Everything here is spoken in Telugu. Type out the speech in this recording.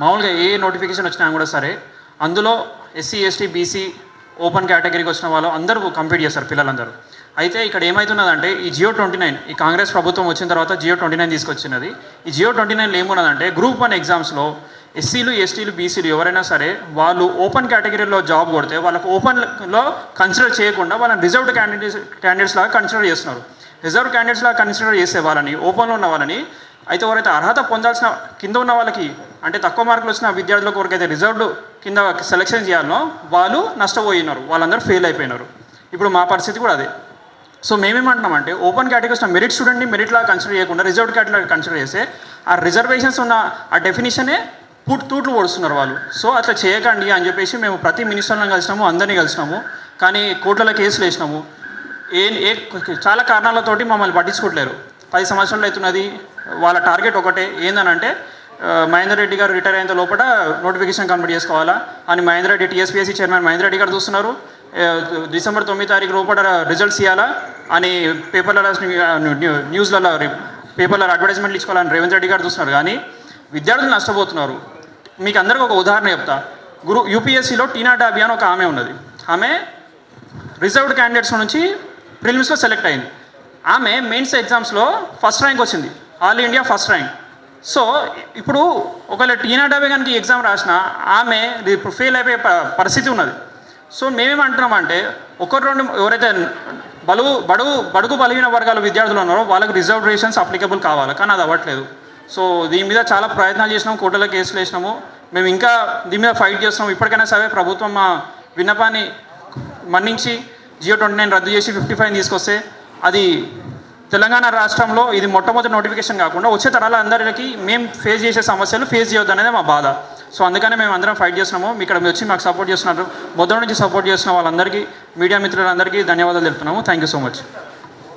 మామూలుగా ఏ నోటిఫికేషన్ వచ్చినా కూడా సరే అందులో ఎస్సీ ఎస్టీ బీసీ ఓపెన్ కేటగిరీకి వచ్చిన వాళ్ళు అందరూ కంప్లీట్ చేస్తారు పిల్లలందరూ. అయితే ఇక్కడ ఏమవుతున్నదంటే ఈ జియో ట్వంటీ నైన్ ఈ కాంగ్రెస్ ప్రభుత్వం వచ్చిన తర్వాత జియో ట్వంటీ నైన్ తీసుకొచ్చినది. ఈ జియో ట్వంటీ నైన్లో ఏమున్నదంటే గ్రూప్ వన్ ఎగ్జామ్స్లో ఎస్సీలు ఎస్టీలు బీసీలు ఎవరైనా సరే వాళ్ళు ఓపెన్ కేటగిరీలో జాబ్ కొడితే వాళ్ళకు ఓపెన్లో కన్సిడర్ చేయకుండా వాళ్ళని రిజర్వ్డ్ క్యాండిడేట్స్ క్యాండిడేట్స్ లాగా కన్సిడర్ చేస్తున్నారు. రిజర్వ్ క్యాండిడేట్స్ లాగా కన్సిడర్ చేసే వాళ్ళని ఓపెన్లో ఉన్న వాళ్ళని అయితే ఎవరైతే అర్హత పొందాల్సిన కింద ఉన్న వాళ్ళకి అంటే తక్కువ మార్కులు వచ్చిన విద్యార్థులకు ఎవరికైతే రిజర్వ్డ్ కింద సెలెక్షన్ చేయాలనో వాళ్ళు నష్టపోయినారు. వాళ్ళందరూ ఫెయిల్ అయిపోయినారు. ఇప్పుడు మా పరిస్థితి కూడా అదే. సో మేమేమంటున్నామంటే ఓపెన్ కేటగిరీస్ మెరిట్ స్టూడెంట్ని మెరిట్ లాగా కన్సిడర్ చేయకుండా రిజర్వ్డ్ కేటగిరీ కన్సిడర్ చేస్తే ఆ రిజర్వేషన్స్ ఉన్న ఆ డెఫినేషనే పుట్ తూట్లు పొడుస్తున్నారు వాళ్ళు. సో అట్లా చేయకండి అని చెప్పేసి మేము ప్రతి మినిస్టర్లను కలిసినాము అందరినీ కలిసినాము. కానీ కోర్టుల కేసులు వేసినాము. ఏ ఏ చాలా కారణాలతోటి మమ్మల్ని పట్టించుకోవట్లేరు పది సంవత్సరాలు అవుతున్నది వాళ్ళ టార్గెట్ ఒకటే. ఏందనంటే మహేందర్ రెడ్డి గారు రిటైర్ అయిన లోపల నోటిఫికేషన్ కంప్లీట్ చేసుకోవాలా? అని మహేందర్ రెడ్డి టీఎస్పీఎస్సీ చైర్మన్ మహేందర్ రెడ్డి గారు చూస్తున్నారు. డిసెంబర్ తొమ్మిది తారీఖు లోపల రిజల్ట్స్ ఇవ్వాలా అని పేపర్లలో న్యూస్లలో పేపర్లలో అడ్వర్టైజ్మెంట్లు ఇచ్చుకోవాలని రేవంత్ రెడ్డి గారు చూస్తున్నారు. కానీ విద్యార్థులు నష్టపోతున్నారు. మీకు అందరికీ ఒక ఉదాహరణ చెప్తా. గురు యూపీఎస్సీలో టీనా అభియాన్ అని ఒక ఆమె ఉన్నది. ఆమె రిజర్వ్డ్ క్యాండిడేట్స్ నుంచి ప్రిలిమ్స్లో సెలెక్ట్ అయింది. ఆమె మెయిన్స్ ఎగ్జామ్స్లో ఫస్ట్ ర్యాంక్ వచ్చింది. All India first rank so ఇప్పుడు ఒకవేళ టీనా డాబే కనుక ఎగ్జామ్ రాసిన ఆమె ఫెయిల్ అయిపోయే ప- పరిస్థితి ఉన్నది. సో మేమేమంటున్నామంటే ఒకరు రెండు ఎవరైతే బలువు బడుగు బడుగు బలిగిన వర్గాల విద్యార్థులు ఉన్నారో వాళ్ళకి రిజర్వేషన్స్ అప్లికబుల్ కావాలి? కానీ అది అవ్వట్లేదు. సో దీని మీద చాలా ప్రయత్నాలు చేసినాము కోర్టులో కేసులు వేసినాము. మేము ఇంకా దీని మీద ఫైట్ చేస్తున్నాం ఇప్పటికైనా సరే ప్రభుత్వం మా విన్నపాన్ని మన్నించి జియో ట్వంటీ నైన్ రద్దు చేసి ఫిఫ్టీ ఫైవ్ తీసుకొస్తే అది తెలంగాణ రాష్ట్రంలో ఇది మొట్టమొదటి నోటిఫికేషన్ కాకుండా వచ్చే తరాల అందరికీ మేము ఫేస్ చేసే సమస్యలు ఫేస్ చేయొద్దు అనేది మా బాధ. సో అందుకనే మేము అందరం ఫైట్ చేస్తున్నాము. మీ ఇక్కడ వచ్చి మాకు సపోర్ట్ చేస్తున్నారు. మొదటి నుంచి సపోర్ట్ చేస్తున్న వాళ్ళందరికీ మీడియా మిత్రులందరికీ ధన్యవాదాలు తెలుపుతున్నాము. Thank you so much